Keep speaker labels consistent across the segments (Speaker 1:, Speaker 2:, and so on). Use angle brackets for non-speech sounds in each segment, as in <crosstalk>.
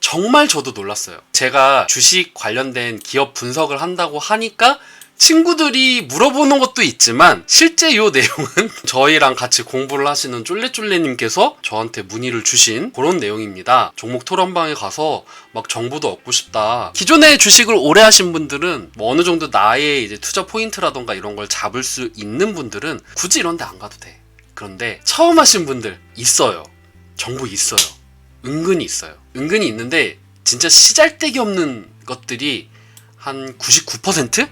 Speaker 1: 정말 저도 놀랐어요. 제가 주식 관련된 기업 분석을 한다고 하니까 친구들이 물어보는 것도 있지만 실제 요 내용은 <laughs> 저희랑 같이 공부를 하시는 쫄래쫄래님께서 저한테 문의를 주신 그런 내용입니다. 종목 토론방에 가서 막 정보도 얻고 싶다. 기존에 주식을 오래 하신 분들은 뭐 어느 정도 나의 이제 투자 포인트라던가 이런 걸 잡을 수 있는 분들은 굳이 이런 데 안 가도 돼. 그런데 처음 하신 분들 있어요. 정보 있어요. 은근히 있어요. 은근히 있는데 진짜 시잘데기 없는 것들이 한 99%?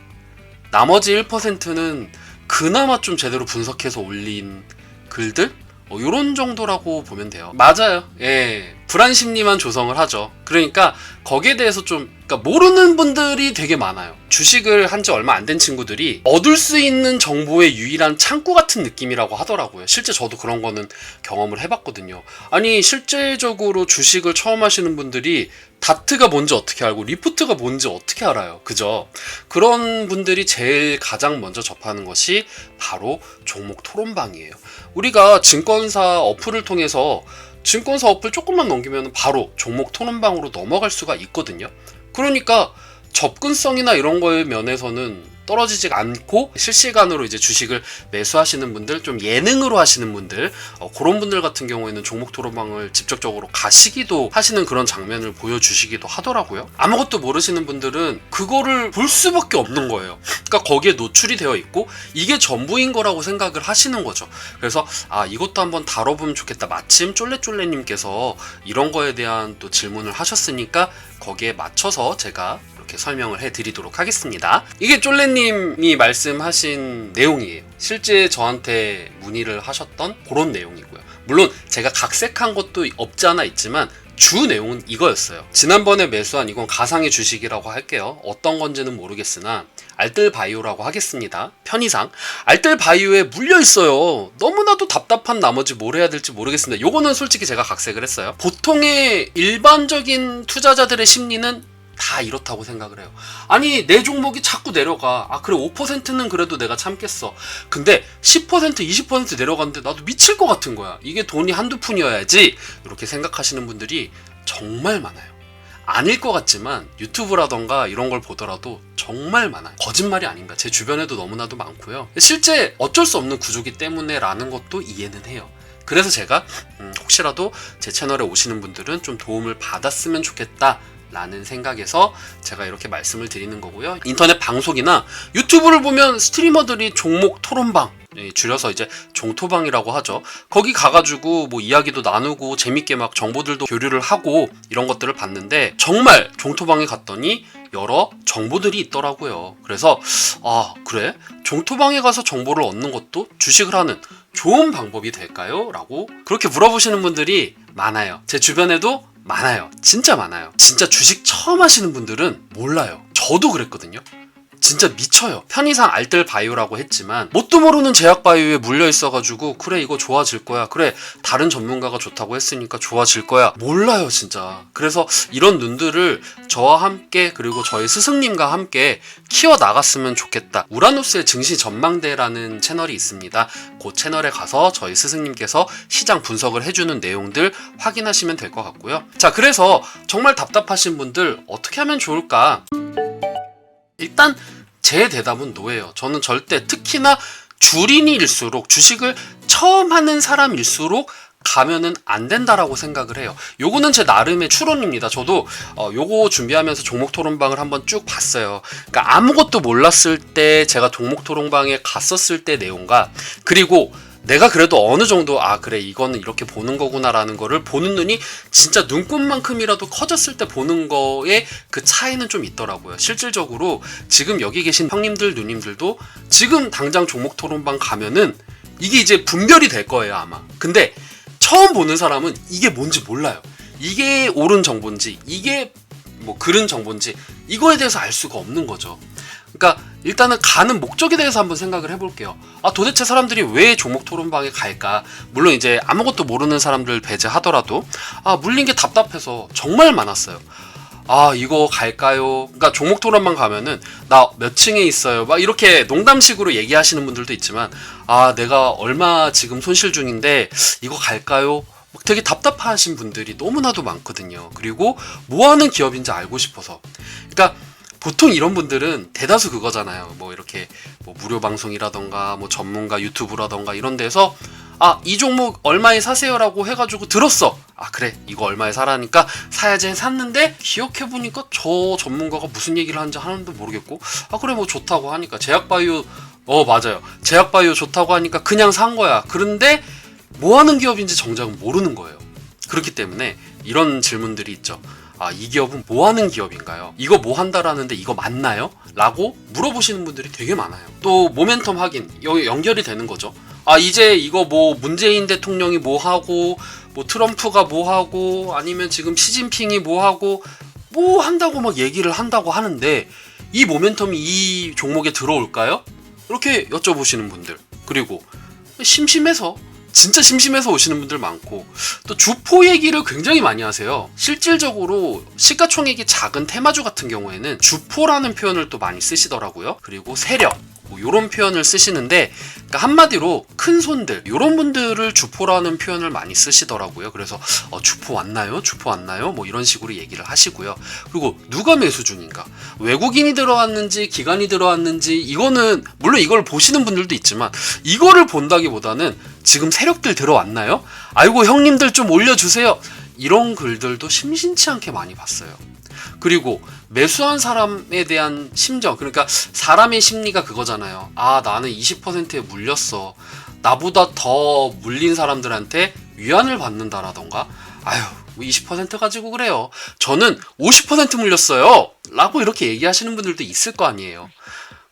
Speaker 1: 나머지 1%는 그나마 좀 제대로 분석해서 올린 글들? 어, 요런 정도라고 보면 돼요. 맞아요. 예. 불안 심리만 조성을 하죠. 그러니까 거기에 대해서 좀 그러니까 모르는 분들이 되게 많아요. 주식을 한 지 얼마 안 된 친구들이 얻을 수 있는 정보의 유일한 창구 같은 느낌이라고 하더라고요. 실제 저도 그런 거는 경험을 해봤거든요. 아니 실제적으로 주식을 처음 하시는 분들이 다트가 뭔지 어떻게 알고 리프트가 뭔지 어떻게 알아요. 그죠? 그런 분들이 제일 가장 먼저 접하는 것이 바로 종목 토론방이에요. 우리가 증권사 어플을 통해서 증권사 어플 조금만 넘기면 바로 종목 토론방으로 넘어갈 수가 있거든요. 그러니까 접근성이나 이런 거의 면에서는 떨어지지 않고 실시간으로 이제 주식을 매수하시는 분들, 좀 예능으로 하시는 분들, 어, 그런 분들 같은 경우에는 종목 토론방을 직접적으로 가시기도 하시는 그런 장면을 보여주시기도 하더라고요. 아무것도 모르시는 분들은 그거를 볼 수밖에 없는 거예요. 그러니까 거기에 노출이 되어 있고 이게 전부인 거라고 생각을 하시는 거죠. 그래서 아 이것도 한번 다뤄보면 좋겠다. 마침 쫄래쫄래님께서 이런 거에 대한 또 질문을 하셨으니까 거기에 맞춰서 제가 이렇게 설명을 해드리도록 하겠습니다. 이게 쫄래님이 말씀하신 내용이에요. 실제 저한테 문의를 하셨던 그런 내용이고요. 물론 제가 각색한 것도 없지 않아 있지만 주 내용은 이거였어요. 지난번에 매수한 이건 가상의 주식이라고 할게요. 어떤 건지는 모르겠으나 알뜰바이오라고 하겠습니다. 편의상 알뜰바이오에 물려 있어요. 너무나도 답답한 나머지 뭘 해야 될지 모르겠습니다. 요거는 솔직히 제가 각색을 했어요. 보통의 일반적인 투자자들의 심리는 다 이렇다고 생각을 해요. 아니 내 종목이 자꾸 내려가. 아 그래 5%는 그래도 내가 참겠어. 근데 10% 20% 내려갔는데 나도 미칠 것 같은 거야. 이게 돈이 한두 푼이어야지. 이렇게 생각하시는 분들이 정말 많아요. 아닐 것 같지만 유튜브라던가 이런 걸 보더라도 정말 많아요. 거짓말이 아닌가. 제 주변에도 너무나도 많고요. 실제 어쩔 수 없는 구조기 때문에 라는 것도 이해는 해요. 그래서 제가 음, 혹시라도 제 채널에 오시는 분들은 좀 도움을 받았으면 좋겠다. 라는 생각에서 제가 이렇게 말씀을 드리는 거고요. 인터넷 방송이나 유튜브를 보면 스트리머들이 종목 토론방 예, 줄여서 이제 종토방이라고 하죠. 거기 가가지고 뭐 이야기도 나누고 재밌게 막 정보들도 교류를 하고 이런 것들을 봤는데 정말 종토방에 갔더니 여러 정보들이 있더라고요. 그래서 아 그래 종토방에 가서 정보를 얻는 것도 주식을 하는 좋은 방법이 될까요? 라고 그렇게 물어보시는 분들이 많아요. 제 주변에도 많아요. 진짜 많아요. 진짜 주식 처음 하시는 분들은 몰라요. 저도 그랬거든요. 진짜 미쳐요. 편의상 알뜰 바이오라고 했지만 뭣도 모르는 제약 바이오에 물려 있어가지고 그래 이거 좋아질 거야. 그래 다른 전문가가 좋다고 했으니까 좋아질 거야. 몰라요 진짜. 그래서 이런 눈들을 저와 함께 그리고 저희 스승님과 함께 키워 나갔으면 좋겠다. 우라노스의 증시 전망대라는 채널이 있습니다. 그 채널에 가서 저희 스승님께서 시장 분석을 해주는 내용들 확인하시면 될 것 같고요. 자 그래서 정말 답답하신 분들 어떻게 하면 좋을까? 일단 제 대답은 노예요. 저는 절대 특히나 주린이일수록 주식을 처음 하는 사람일수록 가면은 안 된다라고 생각을 해요. 요거는 제 나름의 추론입니다. 저도 어, 요거 준비하면서 종목 토론방을 한번 쭉 봤어요. 그러니까 아무것도 몰랐을 때 제가 종목 토론방에 갔었을 때 내용과 그리고 내가 그래도 어느 정도 아 그래 이거는 이렇게 보는 거구나라는 거를 보는 눈이 진짜 눈꽃만큼이라도 커졌을 때 보는 거에 그 차이는 좀 있더라고요. 실질적으로 지금 여기 계신 형님들 누님들도 지금 당장 종목 토론방 가면은 이게 이제 분별이 될 거예요 아마. 근데 처음 보는 사람은 이게 뭔지 몰라요. 이게 옳은 정보인지 이게 뭐 그른 정보인지 이거에 대해서 알 수가 없는 거죠. 그러니까 일단은 가는 목적에 대해서 한번 생각을 해볼게요. 아 도대체 사람들이 왜 종목 토론방에 갈까? 물론 이제 아무것도 모르는 사람들 배제하더라도 아 물린 게 답답해서 정말 많았어요. 아 이거 갈까요? 그러니까 종목 토론방 가면은 나 몇 층에 있어요. 막 이렇게 농담식으로 얘기하시는 분들도 있지만 아 내가 얼마 지금 손실 중인데 이거 갈까요? 막 되게 답답하신 분들이 너무나도 많거든요. 그리고 뭐 하는 기업인지 알고 싶어서. 그러니까 보통 이런 분들은 대다수 그거잖아요. 뭐 이렇게 뭐 무료 방송이라던가 뭐 전문가 유튜브라던가 이런 데서 아, 이 종목 얼마에 사세요라고 해가지고 들었어. 아, 그래. 이거 얼마에 사라니까 사야지 샀는데 기억해보니까 저 전문가가 무슨 얘기를 하는지 하나도 모르겠고 아, 그래. 뭐 좋다고 하니까 제약바이오 어, 맞아요. 제약바이오 좋다고 하니까 그냥 산 거야. 그런데 뭐 하는 기업인지 정작은 모르는 거예요. 그렇기 때문에 이런 질문들이 있죠. 아, 이 기업은 뭐 하는 기업인가요? 이거 뭐 한다라는데 이거 맞나요? 라고 물어보시는 분들이 되게 많아요. 또 모멘텀 확인, 여기 연결이 되는 거죠. 아, 이제 이거 뭐 문재인 대통령이 뭐 하고, 뭐 트럼프가 뭐 하고, 아니면 지금 시진핑이 뭐 하고, 뭐 한다고 막 얘기를 한다고 하는데, 이 모멘텀이 이 종목에 들어올까요? 이렇게 여쭤보시는 분들. 그리고 심심해서 진짜 심심해서 오시는 분들 많고 또 주포 얘기를 굉장히 많이 하세요. 실질적으로 시가총액이 작은 테마주 같은 경우에는 주포라는 표현을 또 많이 쓰시더라고요. 그리고 세력 뭐 이런 표현을 쓰시는데 그러니까 한마디로 큰 손들 이런 분들을 주포라는 표현을 많이 쓰시더라고요. 그래서 어, 주포 왔나요? 주포 왔나요? 뭐 이런 식으로 얘기를 하시고요. 그리고 누가 매수 중인가? 외국인이 들어왔는지 기관이 들어왔는지 이거는 물론 이걸 보시는 분들도 있지만 이거를 본다기보다는 지금 세력들 들어왔나요? 아이고 형님들 좀 올려주세요. 이런 글들도 심심치 않게 많이 봤어요. 그리고 매수한 사람에 대한 심정, 그러니까 사람의 심리가 그거잖아요. 아, 나는 20%에 물렸어. 나보다 더 물린 사람들한테 위안을 받는다라던가, 아유, 20% 가지고 그래요. 저는 50% 물렸어요. 라고 이렇게 얘기하시는 분들도 있을 거 아니에요.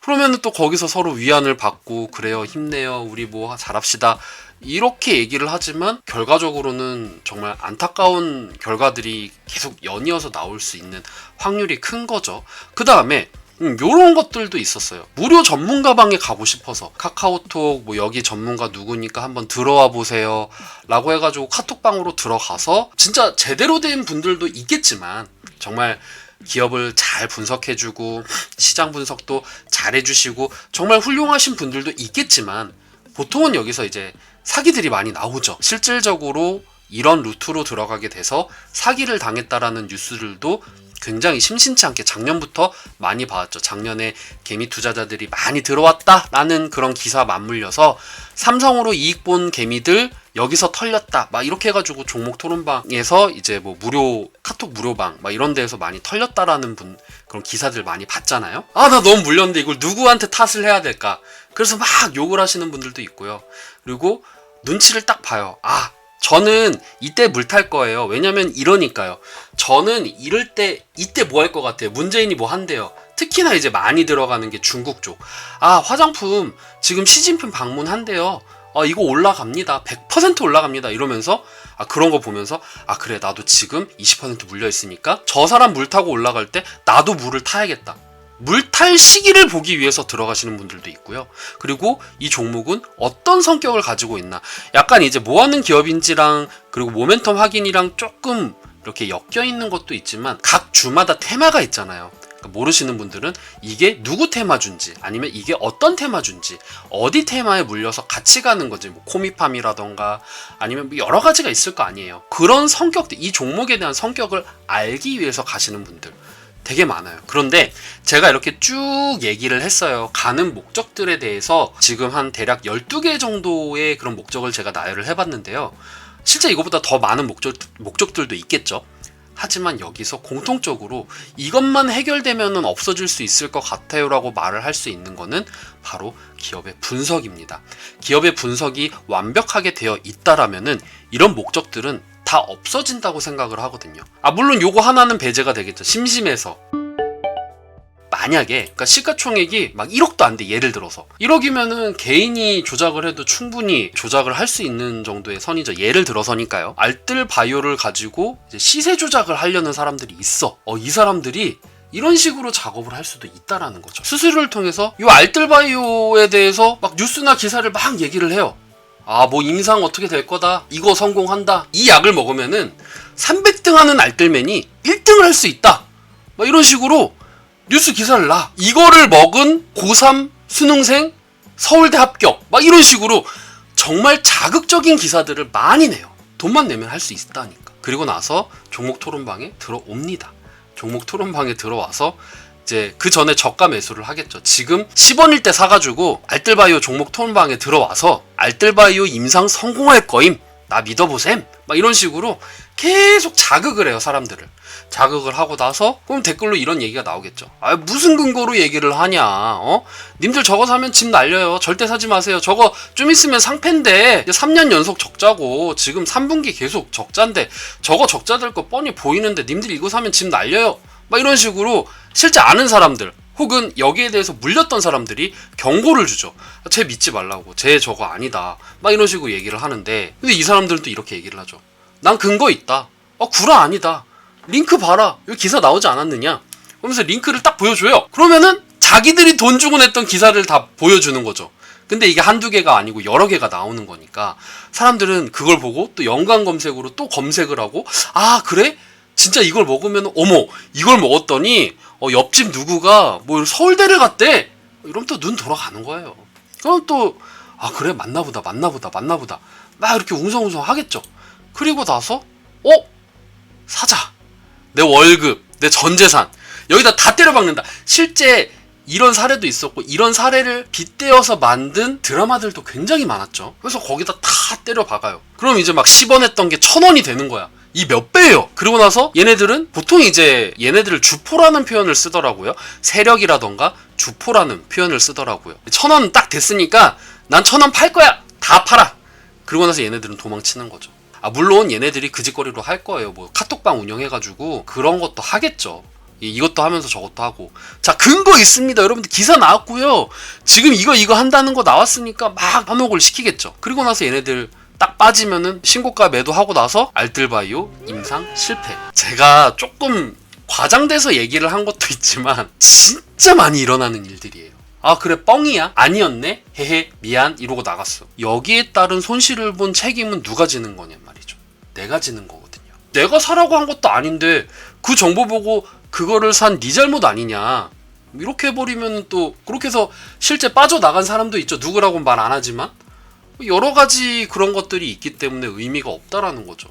Speaker 1: 그러면 또 거기서 서로 위안을 받고, 그래요, 힘내요, 우리 뭐 잘합시다. 이렇게 얘기를 하지만 결과적으로는 정말 안타까운 결과들이 계속 연이어서 나올 수 있는 확률이 큰 거죠. 그 다음에 음, 요런 것들도 있었어요. 무료 전문가 방에 가고 싶어서 카카오톡 뭐 여기 전문가 누구니까 한번 들어와 보세요. 라고 해가지고 카톡방으로 들어가서 진짜 제대로 된 분들도 있겠지만 정말 기업을 잘 분석해주고 시장 분석도 잘 해주시고 정말 훌륭하신 분들도 있겠지만 보통은 여기서 이제 사기들이 많이 나오죠. 실질적으로 이런 루트로 들어가게 돼서 사기를 당했다라는 뉴스들도 굉장히 심심치 않게 작년부터 많이 봐왔죠. 작년에 개미 투자자들이 많이 들어왔다라는 그런 기사 맞물려서 삼성으로 이익 본 개미들 여기서 털렸다 막 이렇게 해가지고 종목 토론방에서 이제 뭐 무료 카톡 무료방 막 이런 데에서 많이 털렸다라는 분 그런 기사들 많이 봤잖아요. 아 나 너무 물렸는데 이걸 누구한테 탓을 해야 될까? 그래서 막 욕을 하시는 분들도 있고요. 그리고 눈치를 딱 봐요. 아 저는 이때 물 탈 거예요. 왜냐면 이러니까요. 저는 이럴 때 이때 뭐 할 것 같아요. 문재인이 뭐 한대요. 특히나 이제 많이 들어가는 게 중국 쪽. 아 화장품 지금 시진핑 방문한대요. 아 이거 올라갑니다. 100% 올라갑니다. 이러면서 아 그런 거 보면서 아 그래 나도 지금 20% 물려 있으니까 저 사람 물 타고 올라갈 때 나도 물을 타야겠다. 물탈 시기를 보기 위해서 들어가시는 분들도 있고요. 그리고 이 종목은 어떤 성격을 가지고 있나. 약간 이제 뭐 하는 기업인지랑 그리고 모멘텀 확인이랑 조금 이렇게 엮여 있는 것도 있지만 각 주마다 테마가 있잖아요. 그러니까 모르시는 분들은 이게 누구 테마주인지 아니면 이게 어떤 테마주인지 어디 테마에 물려서 같이 가는 거지 뭐 코미팜이라던가 아니면 뭐 여러 가지가 있을 거 아니에요 그런 성격들 이 종목에 대한 성격을 알기 위해서 가시는 분들 되게 많아요. 그런데 제가 이렇게 쭉 얘기를 했어요. 가는 목적들에 대해서 지금 한 대략 12개 정도의 그런 목적을 제가 나열을 해봤는데요. 실제 이거보다 더 많은 목적, 목적들도 있겠죠. 하지만 여기서 공통적으로 이것만 해결되면 없어질 수 있을 것 같아요 라고 말을 할 수 있는 거는 바로 기업의 분석입니다. 기업의 분석이 완벽하게 되어 있다라면은 이런 목적들은 다 없어진다고 생각을 하거든요. 아 물론 요거 하나는 배제가 되겠죠. 심심해서. 만약에 그러니까 시가총액이 막 1억도 안 돼 예를 들어서 1억이면은 개인이 조작을 해도 충분히 조작을 할 수 있는 정도의 선이죠 예를 들어서니까요 알뜰 바이오를 가지고 시세 조작을 하려는 사람들이 있어 어 이 사람들이 이런 식으로 작업을 할 수도 있다라는 거죠 수수료를 통해서 이 알뜰 바이오에 대해서 막 뉴스나 기사를 막 얘기를 해요 아 뭐 임상 어떻게 될 거다 이거 성공한다 이 약을 먹으면은 300등 하는 알뜰맨이 1등을 할 수 있다 막 이런 식으로 뉴스 기사를 나. 이거를 먹은 고3 수능생 서울대 합격. 막 이런 식으로 정말 자극적인 기사들을 많이 내요. 돈만 내면 할 수 있다니까. 그리고 나서 종목 토론방에 들어옵니다. 종목 토론방에 들어와서 이제 그 전에 저가 매수를 하겠죠. 지금 10원일 때 사가지고 알뜰바이오 종목 토론방에 들어와서 알뜰바이오 임상 성공할 거임. 나 믿어보셈. 막 이런 식으로 계속 자극을 해요, 사람들을. 자극을 하고 나서 그럼 댓글로 이런 얘기가 나오겠죠. 아, 무슨 근거로 얘기를 하냐? 어? 님들 저거 사면 집 날려요. 절대 사지 마세요. 저거 좀 있으면 상패인데 3년 연속 적자고 지금 3분기 계속 적자인데 저거 적자 될 거 뻔히 보이는데 님들 이거 사면 집 날려요. 막 이런 식으로 실제 아는 사람들 혹은 여기에 대해서 물렸던 사람들이 경고를 주죠. 쟤 믿지 말라고. 쟤 저거 아니다. 막 이런 식으로 얘기를 하는데 근데 이 사람들은 또 이렇게 얘기를 하죠. 난 근거 있다. 어 구라 아니다. 링크 봐라. 여기 기사 나오지 않았느냐? 그러면서 링크를 딱 보여줘요. 그러면은 자기들이 돈 주고 냈던 기사를 다 보여주는 거죠. 근데 이게 한두 개가 아니고 여러 개가 나오는 거니까 사람들은 그걸 보고 또 연관 검색으로 또 검색을 하고 아 그래? 진짜 이걸 먹으면 어머 이걸 먹었더니 어, 옆집 누구가 뭐 서울대를 갔대 이러면 또 눈 돌아가는 거예요. 그럼 또 아 그래 맞나보다 맞나보다 맞나보다 막 이렇게 웅성웅성 하겠죠. 그리고 나서 어 사자 내 월급 내 전재산 여기다 다 때려박는다. 실제 이런 사례도 있었고 이런 사례를 빗대어서 만든 드라마들도 굉장히 많았죠. 그래서 거기다 다 때려 박아요. 그럼 이제 막 10원 했던 게 1000원이 되는 거야. 이 몇 배예요. 그리고 나서 얘네들은 보통 이제 얘네들을 주포라는 표현을 쓰더라고요. 세력이라던가 주포라는 표현을 쓰더라고요. 1000원 딱 됐으니까 난 1000원 팔 거야. 다 팔아. 그러고 나서 얘네들은 도망치는 거죠. 아 물론 얘네들이 그 짓거리로 할 거예요. 뭐 카톡방 운영해가지고 그런 것도 하겠죠. 이- 이것도 하면서 저것도 하고 자 근거 있습니다 여러분들 기사 나왔고요 지금 이거 이거 한다는 거 나왔으니까 막 한옥을 시키겠죠 그리고 나서 얘네들 딱 빠지면은 신고가 매도하고 나서 알뜰바이오 임상 실패. 제가 조금 과장돼서 얘기를 한 것도 있지만 진짜 많이 일어나는 일들이에요. 아 그래 뻥이야? 아니었네? 헤헤 미안 이러고 나갔어. 여기에 따른 손실을 본 책임은 누가 지는 거냔 말이죠. 내가 지는 거거든요. 내가 사라고 한 것도 아닌데 그 정보 보고 그거를 산 네 잘못 아니냐? 이렇게 해버리면 또 그렇게 해서 실제 빠져나간 사람도 있죠. 누구라고 말안 하지만 여러 가지 그런 것들이 있기 때문에 의미가 없다라는 거죠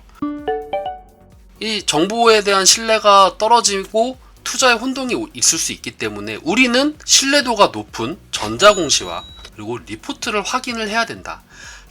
Speaker 1: 이 정보에 대한 신뢰가 떨어지고 투자에 혼동이 오- 있을 수 있기 때문에 우리는 신뢰도가 높은 전자공시와 그리고 리포트를 확인을 해야 된다.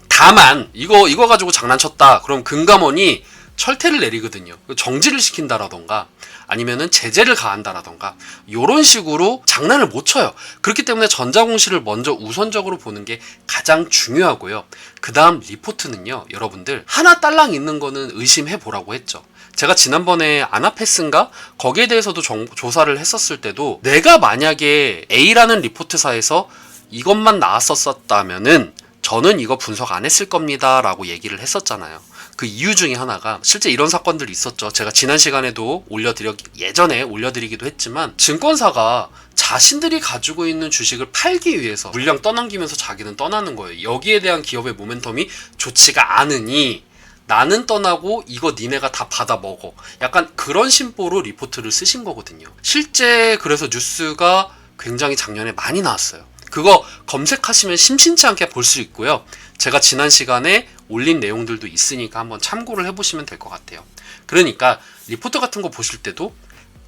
Speaker 1: 다만 이거 이거 가지고 장난쳤다. 그럼 금감원이 철퇴를 내리거든요. 정지를 시킨다라던가 아니면은 제재를 가한다라던가 요런 식으로 장난을 못 쳐요. 그렇기 때문에 전자공시를 먼저 우선적으로 보는 게 가장 중요하고요. 그 다음 리포트는요, 여러분들 하나 딸랑 있는 거는 의심해 보라고 했죠. 제가 지난번에 아나페스인가 거기에 대해서도 정- 조사를 했었을 때도 내가 만약에 A라는 리포트사에서 이것만 나왔었었다면은 저는 이거 분석 안 했을 겁니다라고 얘기를 했었잖아요. 그 이유 중에 하나가 실제 이런 사건들이 있었죠. 제가 지난 시간에도 올려드려 예전에 올려드리기도 했지만 증권사가 자신들이 가지고 있는 주식을 팔기 위해서 물량 떠넘기면서 자기는 떠나는 거예요. 여기에 대한 기업의 모멘텀이 좋지가 않으니 나는 떠나고 이거 니네가 다 받아 먹어. 약간 그런 심보로 리포트를 쓰신 거거든요. 실제 그래서 뉴스가 굉장히 작년에 많이 나왔어요. 그거 검색하시면 심심치 않게 볼 수 있고요. 제가 지난 시간에 올린 내용들도 있으니까 한번 참고를 해보시면 될 것 같아요. 그러니까 리포트 같은 거 보실 때도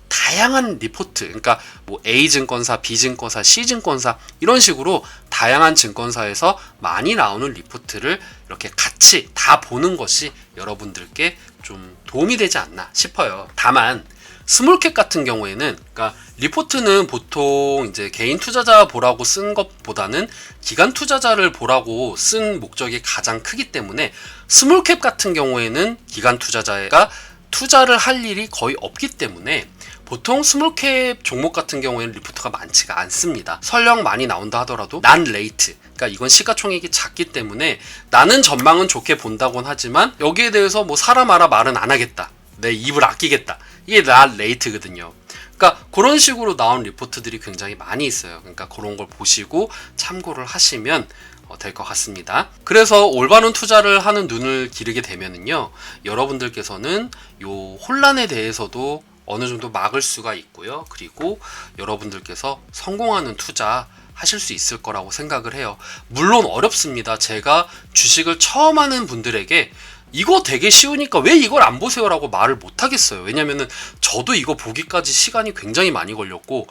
Speaker 1: 다양한 리포트, 그러니까 뭐 A 증권사, B 증권사, C 증권사 이런 식으로 다양한 증권사에서 많이 나오는 리포트를 이렇게 같이 다 보는 것이 여러분들께 좀 도움이 되지 않나 싶어요. 다만 스몰캡 같은 경우에는 그러니까 리포트는 보통 이제 개인 투자자 보라고 쓴 것보다는 기관 투자자를 보라고 쓴 목적이 가장 크기 때문에 스몰캡 같은 경우에는 기관 투자자가 투자를 할 일이 거의 없기 때문에 보통 스몰캡 종목 같은 경우에는 리포트가 많지가 않습니다. 설령 많이 나온다 하더라도 난 레이트. 그러니까 이건 시가총액이 작기 때문에 나는 전망은 좋게 본다곤 하지만 여기에 대해서 뭐 사라 마라 말은 안 하겠다. 내 입을 아끼겠다. 이게 난 레이트거든요. 그러니까 그런 식으로 나온 리포트들이 굉장히 많이 있어요. 그러니까 그런 걸 보시고 참고를 하시면 어, 될것 같습니다. 그래서 올바른 투자를 하는 눈을 기르게 되면은요, 여러분들께서는 요 혼란에 대해서도 어느 정도 막을 수가 있고요. 그리고 여러분들께서 성공하는 투자 하실 수 있을 거라고 생각을 해요. 물론 어렵습니다. 제가 주식을 처음 하는 분들에게 이거 되게 쉬우니까 왜 이걸 안 보세요라고 말을 못 하겠어요. 왜냐면은 저도 이거 보기까지 시간이 굉장히 많이 걸렸고